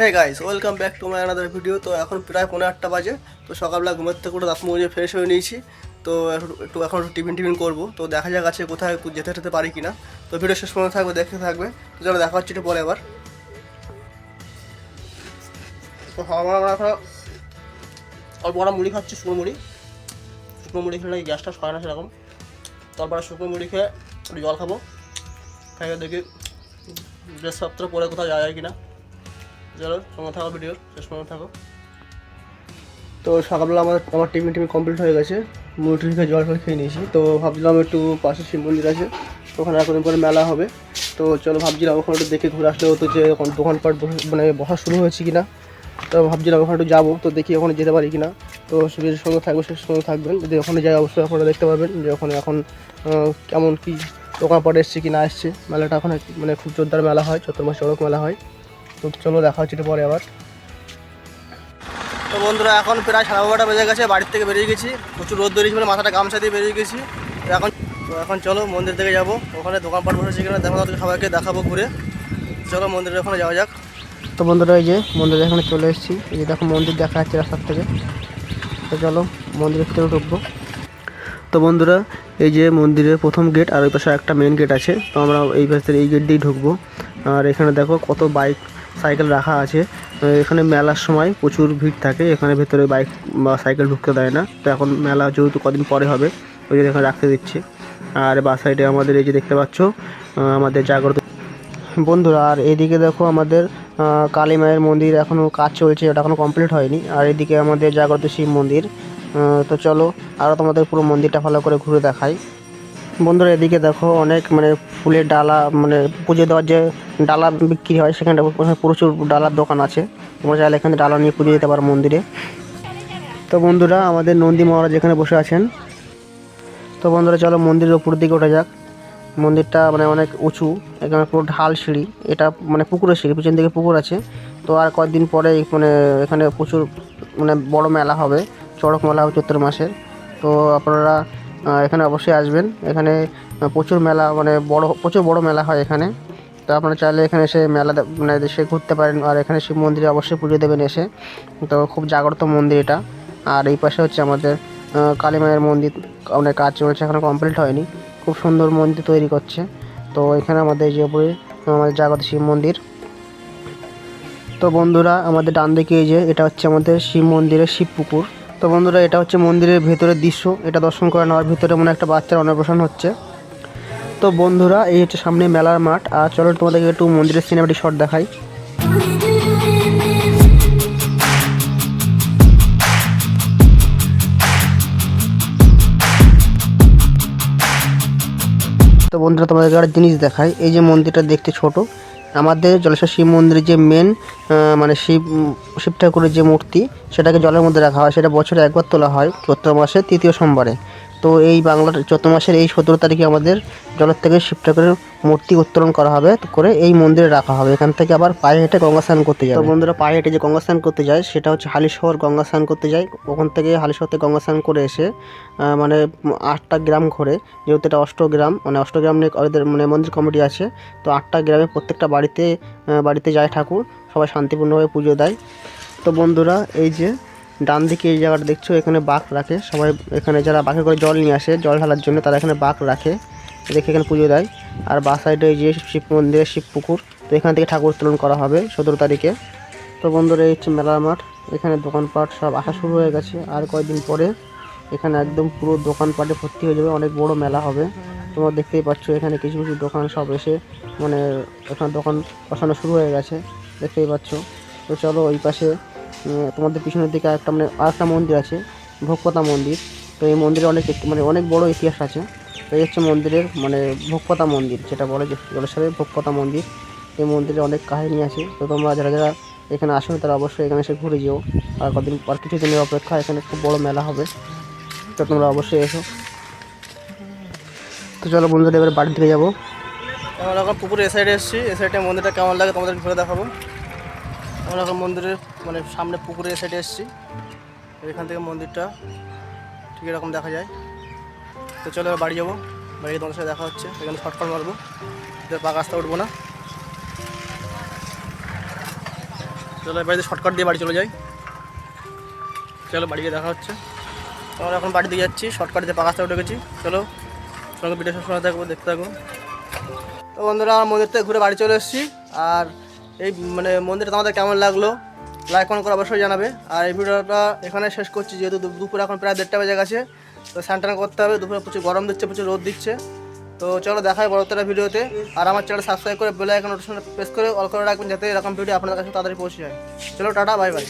হ্যাঁ guys welcome back to my another video তো এখন প্রায় পনেরো আটটা বাজে। তো সকালবেলা ঘুমের থেকে করে দাঁত মুজে ফ্রেশ হয়ে নিয়েছি। তো একটু এখন একটু টিফিন টিফিন করব। তো দেখা যাক আছে কোথায় যেতে যেতে পারি কিনা। তো ভিডিও শেষ পর্যন্ত থাকবে, দেখতে থাকবে। তো চলো দেখা হচ্ছে একটু পরে আবার। তো আমার আমরা মুড়ি খাচ্ছি, শুকনো মুড়ি। শুকনো মুড়ি খেলে নাকি গ্যাসটা সয় না সেরকম। তারপরে শুকনো মুড়ি খেয়ে একটু জল খাব। খাইয়ে দেখি ড্রেসপত্র পরে কোথাও যাওয়া যায় কিনা। চলো সঙ্গে থাকো ভিডিও শেষ পর্যন্ত থাকো। তো সকালবেলা আমার আমার টিফিন টিফিন কমপ্লিট হয়ে গেছে। মুড়ি টুড়ি জল ফল খেয়ে নিয়েছি। তো ভাবছিলাম একটু পাশে শিব মন্দির আছে। ওখানে এখন পরে মেলা হবে। তো চলো ভাবছিলাম ওখানে একটু দেখে ঘুরে আসলে হতো যে দোকানপাট মানে বসা শুরু হয়েছে কিনা। তো ভাবছিলাম ওখানে একটু যাব। তো দেখি ওখানে যেতে পারি কিনা। তো সুবিধের সঙ্গে থাকব শেষ সঙ্গে থাকবেন। যদি ওখানে যাই, অবশ্যই আপনারা দেখতে পাবেন যে ওখানে এখন কেমন কি দোকানপাট এসছে কি না এসছে। মেলাটা এক- মানে খুব জোরদার মেলা হয়, চতুর মাস চড়ক মেলা হয়। তো চলো দেখা হচ্ছে পরে আবার। তো বন্ধুরা এখন প্রায় সাড়ে বারোটা বেজে গেছে বাড়ির থেকে বেরিয়ে গেছি। প্রচুর রোদ বেরিয়েছে বলে মাথাটা গামছা দিয়ে বেরিয়ে গেছি। তো এখন তো এখন চলো মন্দির থেকে যাব। ওখানে দোকানপাট বসেছে কিনা দেখো সবাইকে দেখাবো ঘুরে। চলো মন্দিরের ওখানে যাওয়া যাক। তো বন্ধুরা এই যে মন্দিরে এখানে চলে এসেছি। এই যে দেখো মন্দির দেখা যাচ্ছে রাস্তার থেকে। তো চলো মন্দিরের ভিতরে ঢুকবো। তো বন্ধুরা এই যে মন্দিরের প্রথম গেট আর ওই পাশে একটা মেন গেট আছে। তো আমরা এই পাশে এই গেট দিয়েই ঢুকবো। আর এখানে দেখো কত বাইক সাইকেল রাখা আছে। এখানে মেলার সময় প্রচুর ভিড় থাকে। এখানে ভেতরে বাইক বা সাইকেল ঢুকতে দেয় না। তো এখন মেলা যেহেতু কদিন পরে হবে, ওই জন্য এখানে রাখতে দিচ্ছে। আর বা সাইডে আমাদের এই যে দেখতে পাচ্ছ আমাদের জাগ্রত বন্ধুরা, আর এদিকে দেখো আমাদের কালী মায়ের মন্দির এখনও কাজ চলছে, ওটা এখনও কমপ্লিট হয়নি। আর এদিকে আমাদের জাগ্রত শিব মন্দির তো চলো আরও তোমাদের পুরো মন্দিরটা ভালো করে ঘুরে দেখাই। বন্ধুরা, এদিকে দেখো অনেক মানে ফুলের ডালা মানে পুজো দেওয়ার যে ডালা বিক্রি হয় সেখানে প্রচুর ডালার দোকান আছে। তোমরা চাইলে এখানে ডালা নিয়ে পুজো দিতে পারো মন্দিরে। তো বন্ধুরা, আমাদের নন্দী মহারাজ এখানে বসে আছেন। তো বন্ধুরা, চলো মন্দিরের উপর দিকে ওঠা যাক। মন্দিরটা মানে অনেক উঁচু, এখানে পুরো ঢাল সিঁড়ি। এটা মানে পুকুরের সিঁড়ি, পিছন দিকে পুকুর আছে। তো আর কয়েকদিন পরে মানে এখানে প্রচুর মানে বড় মেলা হবে, চড়ক মেলা হবে চৈত্র মাসের। তো আপনারা এখানে অবশ্যই আসবেন। এখানে প্রচুর মেলা মানে বড়, প্রচুর বড় মেলা হয় এখানে। তো আপনারা চাইলে এখানে এসে মেলা মানে এসে ঘুরতে পারেন। আর এখানে শিব মন্দিরে অবশ্যই পুজো দেবেন এসে। তো খুব জাগ্রত মন্দির এটা। আর এই পাশে হচ্ছে আমাদের কালী মায়ের মন্দির, অনেক কাজ চলছে এখনও কমপ্লিট হয়নি। খুব সুন্দর মন্দির তৈরি করছে। তো এখানে আমাদের যে উপরে, আমাদের জাগত শিব মন্দির। তো বন্ধুরা, আমাদের ডান দিকে এই যে, এটা হচ্ছে আমাদের শিব মন্দিরের শিব পুকুর তো বন্ধুরা, এটা হচ্ছে মন্দিরের ভেতরের দৃশ্য। এটা দর্শন করে নেওয়ার ভিতরে মনে একটা বাচ্চার অন্নপ্রাশন হচ্ছে। তো বন্ধুরা, এই হচ্ছে সামনে মেলার মাঠ। আর চলো তোমাদেরকে একটু মন্দিরের সিনেমাটি শট দেখাই। তো বন্ধুরা, তোমাদেরকে একটা জিনিস দেখাই। এই যে মন্দিরটা দেখতে ছোট। আমাদের জলেশ্বর শিব মন্দিরের যে মেন মানে শিব শিব ঠাকুরের যে মূর্তি, সেটাকে জলের মধ্যে রাখা হয়। সেটা বছরে একবার তোলা হয় চৈত্র মাসের তৃতীয় সোমবারে। তো এই বাংলার চৈত্র মাসের এই সতেরো তারিখে আমাদের জলের থেকে শিব ঠাকুরের মূর্তি উত্তোলন করা হবে করে এই মন্দিরে রাখা হবে। এখান থেকে আবার পায়ে হেঁটে গঙ্গা স্নান করতে যায় বন্ধুরা, পায়ে হেঁটে যে গঙ্গা স্নান করতে যায়, সেটা হচ্ছে হালিশহর গঙ্গা স্নান করতে যায়। ওখান থেকে হালিশহর থেকে গঙ্গা স্নান করে এসে মানে আটটা গ্রাম ঘোরে, যেহেতু এটা অষ্টগ্রাম মানে অষ্টগ্রাম নিয়ে ওদের মানে মন্দির কমিটি আছে, তো আটটা গ্রামে প্রত্যেকটা বাড়িতে বাড়িতে যায় ঠাকুর, সবাই শান্তিপূর্ণভাবে পুজো দেয়। তো বন্ধুরা, এই যে ডান দিকে এই জায়গাটা দেখছ, এখানে বাঘ রাখে। সবাই এখানে যারা বাঘে করে জল নিয়ে আসে, জল ঢালার জন্য তারা এখানে বাঘ রাখে। দেখে এখানে পুজো দেয়। আর বা সাইডে যে শিব মন্দিরে, শিব পুকুর, তো এখান থেকে ঠাকুর উত্তোলন করা হবে সতেরো তারিখে। তো বন্ধুরা, এই হচ্ছে মেলার মাঠ। এখানে দোকানপাট সব আসা শুরু হয়ে গেছে। আর কয়েকদিন পরে এখানে একদম পুরো দোকানপাটে ভর্তি হয়ে যাবে। অনেক বড় মেলা হবে। তোমরা দেখতেই পাচ্ছ, এখানে কিছু কিছু দোকান সব এসে মানে এখানে দোকান বসানো শুরু হয়ে গেছে। দেখতেই পাচ্ছ। তো চলো ওই পাশে তোমাদের পিছনের দিকে একটা মানে আরেকটা মন্দির আছে, ভোগপতা মন্দির। তো এই মন্দিরে অনেক মানে অনেক বড় ইতিহাস আছে। তো এই হচ্ছে মন্দিরের মানে ভোগপতা মন্দির, যেটা বলে যে জলেশ্বরের ভোগপতা মন্দির। এই মন্দিরে অনেক কাহিনী আছে। তো তোমরা যারা যারা এখানে আসো তারা অবশ্যই এখানে এসে ঘুরে যেও। আর কদিন আর কিছু দিনের অপেক্ষা, এখানে খুব বড় মেলা হবে। তো তোমরা অবশ্যই এসো। তো চলো বন্ধুরা, এবার বাড়ির দিকে যাব। আমরা এখন পুকুরে এ সাইডে এসেছি। এ সাইডে মন্দিরটা কেমন লাগে তোমাদের ঘুরে দেখাবো। আমরা এখন মন্দিরের মানে সামনে পুকুরে এ সাইডে এসেছি। এখান থেকে মন্দিরটা ঠিক এরকম দেখা যায়। তো চলো বাড়ি যাব। বাড়ি গিয়ে তোমাদের সাথে দেখা হচ্ছে। এখানে শর্টকাট মারবো। পাকা রাস্তা উঠবো না। চলো বাড়িতে শর্টকাট দিয়ে বাড়ি চলে যাই। চলো বাড়ি গিয়ে দেখা হচ্ছে। আমরা এখন বাড়ি দিয়ে যাচ্ছি। শর্টকাট দিয়ে পাকাস্তা উঠে গেছি। চলো সঙ্গে ভিডিও সবসময় থাকব, দেখতে থাকব। তো বন্ধুরা আমার মন্দির থেকে ঘুরে বাড়ি চলে এসেছি। আর এই মানে মন্দিরটা আমাদের কেমন লাগল? লাইক কমেন্ট করে অবশ্যই জানাবে। আর এই ভিডিওটা এখানে শেষ করছি, যেহেতু দুপুরে এখন প্রায় দেড়টা বেজে গেছে। তো স্যান্টান করতে হবে, দুপুরে প্রচুর গরম দিচ্ছে, প্রচুর রোদ দিচ্ছে। তো চলো দেখাই বড়তলা ভিডিওতে। আর আমার চ্যানেল সাবস্ক্রাইব করে বেল আইকন নোটিফিকেশন প্রেস করে অল করে রাখবেন, যাতে এরকম ভিডিও আপনাদের কাছে তাড়াতাড়ি পৌঁছে যায়। চলো, টাটা বাই বাই